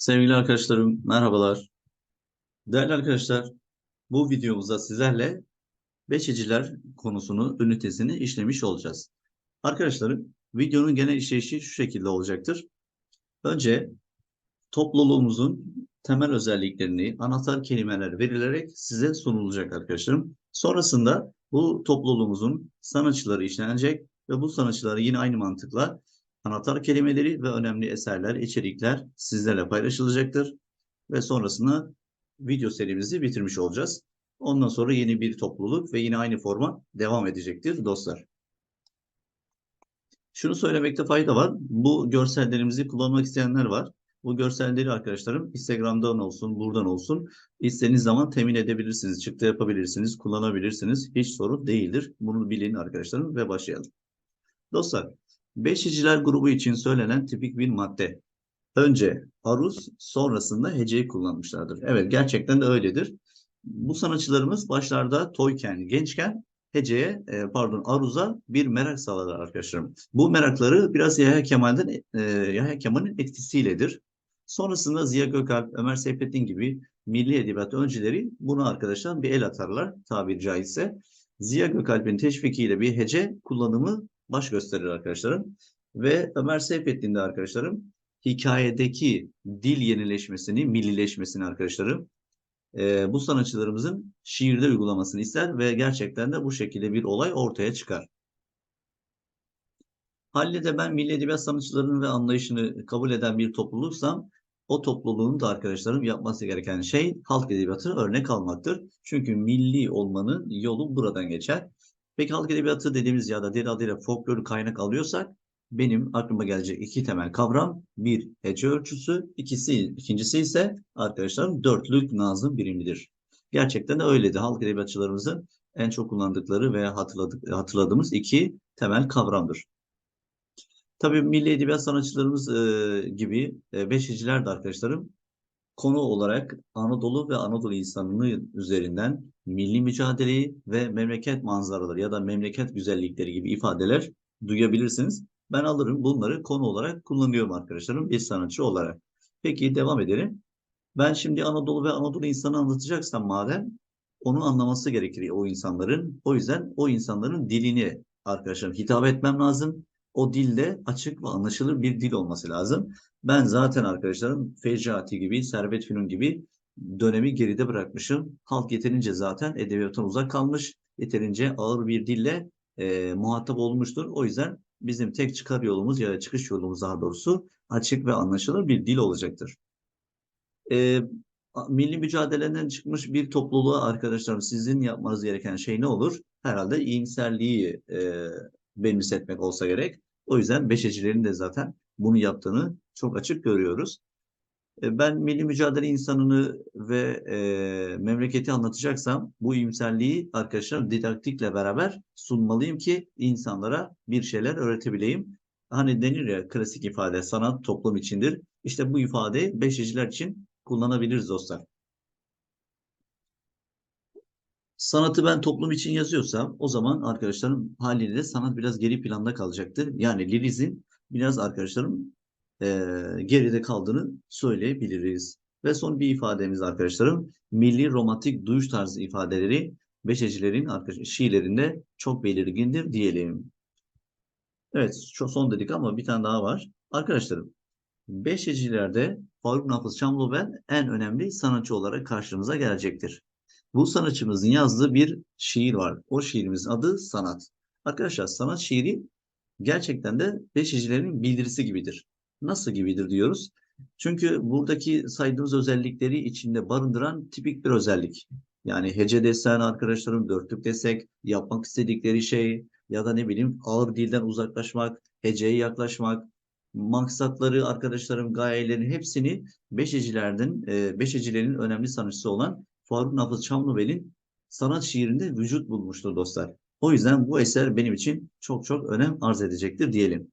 Sevgili arkadaşlarım, merhabalar. Değerli arkadaşlar, bu videomuzda sizlerle beşiciler konusunu, ünitesini işlemiş olacağız. Arkadaşlarım, videonun genel işleyişi şu şekilde olacaktır. Önce topluluğumuzun temel özelliklerini, anahtar kelimeler verilerek size sunulacak arkadaşlarım. Sonrasında bu topluluğumuzun sanatçıları işlenecek ve bu sanatçıları yine aynı mantıkla anahtar kelimeleri ve önemli eserler, içerikler sizlerle paylaşılacaktır. Ve sonrasında video serimizi bitirmiş olacağız. Ondan sonra yeni bir topluluk ve yine aynı forma devam edecektir dostlar. Şunu söylemekte fayda var. Bu görsellerimizi kullanmak isteyenler var. Bu görselleri arkadaşlarım Instagram'dan olsun, buradan olsun istediğiniz zaman temin edebilirsiniz. Çıktı yapabilirsiniz, kullanabilirsiniz. Hiç sorun değildir. Bunu bilin arkadaşlarım ve başlayalım. Dostlar, Beşiciler grubu için söylenen tipik bir madde. Önce aruz, sonrasında heceyi kullanmışlardır. Evet, gerçekten de öyledir. Bu sanatçılarımız başlarda toyken, gençken heceye, e, pardon aruza bir merak sağladılar arkadaşlarım. Bu merakları biraz Yahya Kemal'den, e, Yahya Kemal'in etkisiyledir. Sonrasında Ziya Gökalp, Ömer Seyfettin gibi milli edebiyat öncüleri bunu arkadaşlar bir el atarlar tabiri caizse. Ziya Gökalp'in teşvikiyle bir hece kullanımı baş gösterir arkadaşlarım. Ve Ömer Seyfettin arkadaşlarım hikayedeki dil yenileşmesini, millileşmesini arkadaşlarım e, bu sanatçılarımızın şiirde uygulamasını ister ve gerçekten de bu şekilde bir olay ortaya çıkar. Halil'de ben milli edebiyat sanatçılarının ve anlayışını kabul eden bir topluluksam o topluluğun da arkadaşlarım yapması gereken şey halk edebiyatı örnek almaktır. Çünkü milli olmanın yolu buradan geçer. Peki halk edebiyatı dediğimiz ya da diğer adıyla folklor kaynak alıyorsak benim aklıma gelecek iki temel kavram. Bir hece ölçüsü, ikisi, ikincisi ise arkadaşlarım dörtlük nazım birimidir. Gerçekten de öyleydi. Halk edebiyatçılarımızın en çok kullandıkları ve hatırladık, hatırladığımız iki temel kavramdır. Tabii milli edebiyat sanatçılarımız e, gibi e, beşiciler de arkadaşlarım konu olarak Anadolu ve Anadolu insanının üzerinden milli mücadeleyi ve memleket manzaraları ya da memleket güzellikleri gibi ifadeler duyabilirsiniz. Ben alırım bunları konu olarak kullanıyorum arkadaşlarım bir sanatçı olarak. Peki devam edelim. Ben şimdi Anadolu ve Anadolu insanı anlatacaksam madem onu anlaması gerekir o insanların. O yüzden o insanların dilini arkadaşlarım hitap etmem lazım. O dilde açık ve anlaşılır bir dil olması lazım. Ben zaten arkadaşlarım Fecati gibi, Servet Fünun gibi dönemi geride bırakmışım. Halk yeterince zaten edebiyattan uzak kalmış. Yeterince ağır bir dille e, muhatap olmuştur. O yüzden bizim tek çıkar yolumuz ya da çıkış yolumuz daha doğrusu açık ve anlaşılır bir dil olacaktır. E, milli mücadeleden çıkmış bir topluluğa arkadaşlarım sizin yapmanız gereken şey ne olur? Herhalde iyimserliği e, benimsetmek olsa gerek. O yüzden beşecilerin de zaten bunu yaptığını çok açık görüyoruz. E, ben milli mücadele insanını ve e, memleketi anlatacaksam bu iyimserliği arkadaşlar didaktikle beraber sunmalıyım ki insanlara bir şeyler öğretebileyim. Hani denir ya klasik ifade sanat toplum içindir. İşte bu ifadeyi beşiciler için kullanabiliriz dostlar. Sanatı ben toplum için yazıyorsam o zaman arkadaşlarım haliyle sanat biraz geri planda kalacaktır. Yani lirizin biraz arkadaşlarım e, geride kaldığını söyleyebiliriz. Ve son bir ifademiz arkadaşlarım milli romantik duyuş tarzı ifadeleri Beşecilerin şiirlerinde çok belirgindir diyelim. Evet son dedik ama bir tane daha var. Arkadaşlarım Beşecilerde Faruk Nafız Çamlıbel en önemli sanatçı olarak karşımıza gelecektir. Bu sanatçımızın yazdığı bir şiir var. O şiirimizin adı Sanat. Arkadaşlar sanat şiiri gerçekten de Beşicilerin bildirisi gibidir. Nasıl gibidir diyoruz? Çünkü buradaki saydığımız özellikleri içinde barındıran tipik bir özellik. Yani hece desen arkadaşlarım dörtlük desek, yapmak istedikleri şey ya da ne bileyim ağır dilden uzaklaşmak, heceye yaklaşmak, maksatları arkadaşlarım gayelerin hepsini beşecilerden, e, beşecilerin önemli sanatçısı olan Faruk Nafız Çamlıbel'in sanat şiirinde vücut bulmuştur dostlar. O yüzden bu eser benim için çok çok önem arz edecektir diyelim.